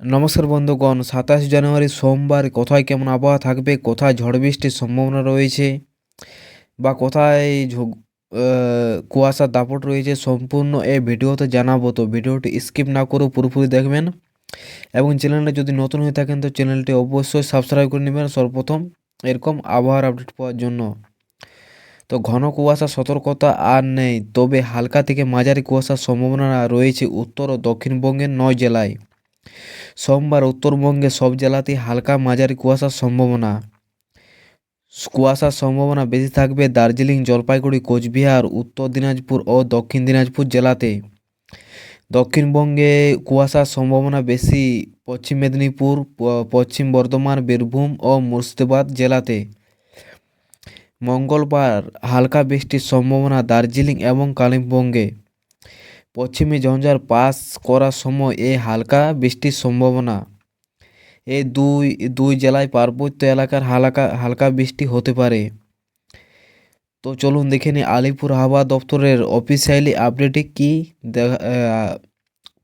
নমস্কার বন্ধুগণ, সাতাশ জানুয়ারি সোমবার কোথায় কেমন আবহাওয়া থাকবে, কোথায় ঝড় বৃষ্টির সম্ভাবনা রয়েছে বা কোথায় কুয়াশার দাপট রয়েছে সম্পূর্ণ এই ভিডিওতে জানাব। তো ভিডিওটি স্কিপ না করে পুরোপুরি দেখবেন এবং চ্যানেলটা যদি নতুন হয়ে থাকেন তো চ্যানেলটি অবশ্যই সাবস্ক্রাইব করে নেবেন সর্বপ্রথম এরকম আবহাওয়ার আপডেট পাওয়ার জন্য। তো ঘন কুয়াশা সতর্কতা আর নেই, তবে হালকা থেকে মাঝারি কুয়াশার সম্ভাবনা রয়েছে উত্তর ও দক্ষিণবঙ্গের নয় জেলায়। সোমবার উত্তরবঙ্গে সব জেলাতেই হালকা মাঝারি কুয়াশার সম্ভাবনা। কুয়াশার সম্ভাবনা বেশি থাকবে দার্জিলিং, জলপাইগুড়ি, কোচবিহার, উত্তর দিনাজপুর ও দক্ষিণ দিনাজপুর জেলাতে। দক্ষিণবঙ্গে কুয়াশার সম্ভাবনা বেশি পশ্চিম মেদিনীপুর পশ্চিম বর্ধমান, বীরভূম ও মুর্শিদাবাদ জেলাতে। মঙ্গলবার হালকা বৃষ্টির সম্ভাবনা দার্জিলিং এবং কালিম্পংয়ে। পশ্চিমী ঝঞ্ঝার পাস করার সময় এই হালকা বৃষ্টির সম্ভাবনা। এই দুই দুই জেলায় পার্বত্য এলাকার হালকা হালকা বৃষ্টি হতে পারে। তো চলুন দেখে নিই আলিপুর আবহাওয়া দপ্তরের অফিসিয়ালি আপডেটে কী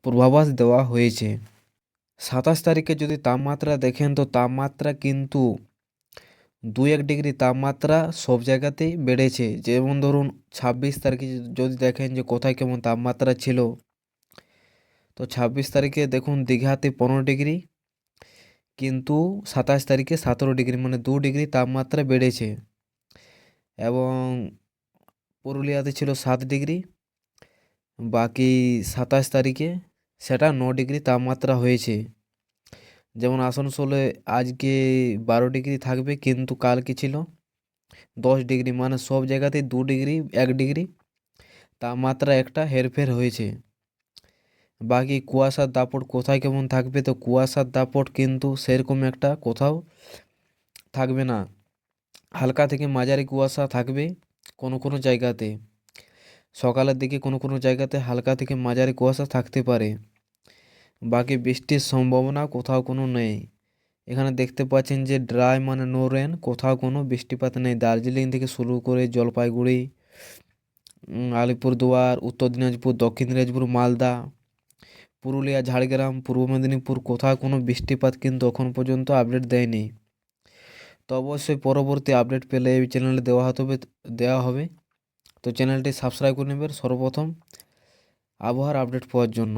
পূর্বাভাস দেওয়া হয়েছে। সাতাশ তারিখে যদি তাপমাত্রা দেখেন তো তাপমাত্রা কিন্তু দু এক ডিগ্রি তাপমাত্রা সব জায়গাতেই বেড়েছে। যেমন ধরুন, ছাব্বিশ তারিখে যদি দেখেন যে কোথায় কেমন তাপমাত্রা ছিল, তো ছাব্বিশ তারিখে দেখুন দীঘাতে পনেরো ডিগ্রি, কিন্তু সাতাশ তারিখে সতেরো ডিগ্রি মানে দু ডিগ্রি তাপমাত্রা বেড়েছে। এবং পুরুলিয়াতে ছিল সাত ডিগ্রি, বাকি সাতাশ তারিখে সেটা ন ডিগ্রি তাপমাত্রা হয়েছে। যেমন আসানসোলে আজকে বারো ডিগ্রি থাকবে, কিন্তু কালকে ছিল দশ ডিগ্রি মানে সব জায়গাতেই দু ডিগ্রি, এক ডিগ্রি। তাপমাত্রা একটা হেরফের হয়েছে। বাকি কুয়াশার দাপট কোথায় কেমন থাকবে, তো কুয়াশার দাপট কিন্তু সেরকম একটা কোথাও থাকবে না। হালকা থেকে মাঝারি কুয়াশা থাকবে কোনো কোনো জায়গাতে। সকালের দিকে কোনো কোনো জায়গাতে হালকা থেকে মাঝারি কুয়াশা থাকতে পারে। বাকি বৃষ্টির সম্ভাবনা কোথাও কোনো নেই। এখানে দেখতে পাচ্ছেন যে ড্রাই মানে নো রেন কোথাও কোনো বৃষ্টিপাত নেই। দার্জিলিং থেকে শুরু করে জলপাইগুড়ি আলিপুরদুয়ার, উত্তর দিনাজপুর, দক্ষিণ দিনাজপুর, মালদা, পুরুলিয়া, ঝাড়গ্রাম, পূর্ব মেদিনীপুর, কোথাও কোনো বৃষ্টিপাত কিন্তু এখন পর্যন্ত আপডেট দেয়নি। তো অবশ্যই পরবর্তী আপডেট পেলে এই চ্যানেলে দেওয়া হবে দেওয়া হবে। তো চ্যানেলটি সাবস্ক্রাইব করে নেবেন সর্বপ্রথম আবহাওয়ার আপডেট পাওয়ার জন্য।